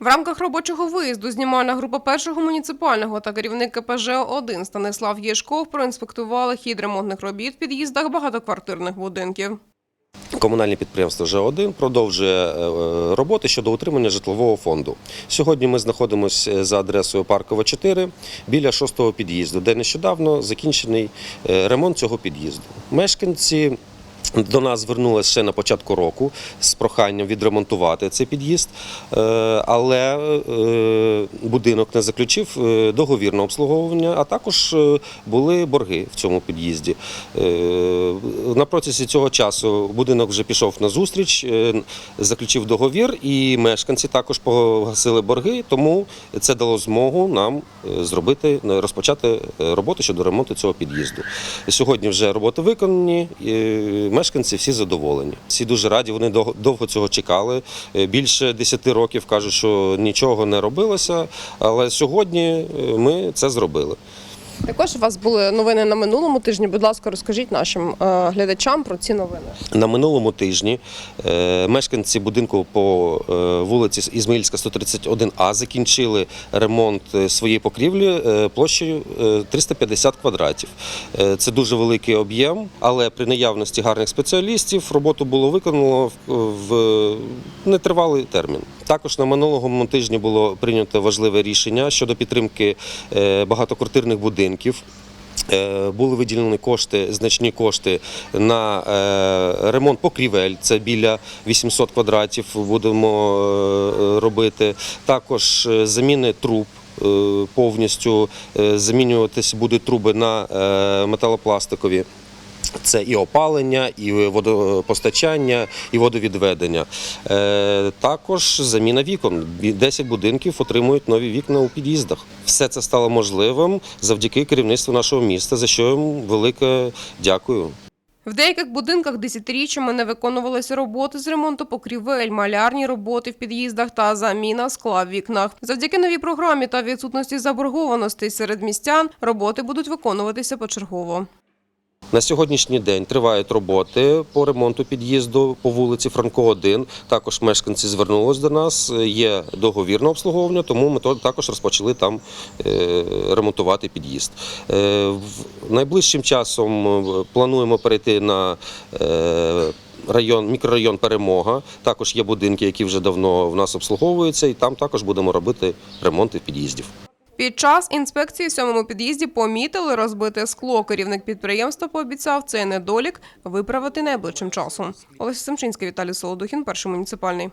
В рамках робочого виїзду знімальна група першого муніципального та керівник КПЖ 1 Станислав Єшков проінспектували хід ремонтних робіт в під'їздах багатоквартирних будинків. Комунальне підприємство Ж1 продовжує е, роботи щодо утримання житлового фонду. Сьогодні ми знаходимося за адресою Паркова 4 біля шостого під'їзду, де нещодавно закінчений е, ремонт цього під'їзду. Мешканці. До нас звернулися ще на початку року з проханням відремонтувати цей під'їзд, е, але е, будинок не заключив е, договір на обслуговування, а також були борги в цьому під'їзді. На протязі цього часу будинок вже пішов на зустріч, заключив договір, і мешканці також погасили борги, тому це дало змогу нам зробити розпочати роботи щодо ремонту цього під'їзду. Сьогодні вже роботи виконані. Мешканці всі задоволені. Всі дуже раді. Вони довго цього чекали. Е, Більше 10 років кажуть, що нічого не робилося. Але сьогодні е, ми це зробили. Також у вас були новини на минулому тижні. Будь ласка, розкажіть нашим е, глядачам про ці новини. На минулому тижні е, мешканці будинку по е, вулиці Ізмаїльська, 131А закінчили ремонт своєї покрівлі площею е, 350 квадратів. Це дуже великий об'єм, але при наявності гарних спеціалістів роботу було виконано в нетривалий термін. Також на минулому тижні було прийнято важливе рішення щодо підтримки е, багатоквартирних будинків. Е, Були виділені кошти, значні кошти на е, ремонт покрівель. Це біля 800 квадратів будемо робити. Також заміни труб. Повністю замінюватися будуть труби на металопластикові. Це і опалення, і водопостачання, і водовідведення. Е, також заміна вікон. Бі- 10 будинків отримують нові вікна у під'їздах. Все це стало можливим завдяки керівництву нашого міста, за що їм велике дякую. В деяких будинках десятиріччями не виконувалися роботи з ремонту покрівель, малярні роботи в під'їздах та заміна скла в вікнах. Завдяки новій програмі та відсутності заборгованостей серед містян роботи будуть виконуватися почергово. На сьогоднішній день тривають роботи по ремонту під'їзду по вулиці Франко 1. Також мешканці звернулись до нас. Є договір на обслуговування, тому ми також розпочали там е, ремонтувати під'їзд. Е, Найближчим часом е, плануємо перейти на район, мікрорайон Перемога. Також є будинки, які вже давно в нас обслуговуються, і там також будемо робити ремонти під'їздів. Під час інспекції в сьомому під'їзді помітили розбите скло. Керівник підприємства пообіцяв цей недолік виправити найближчим часом. Олеся Семчинська, Віталій Солодухін, перший муніципальний.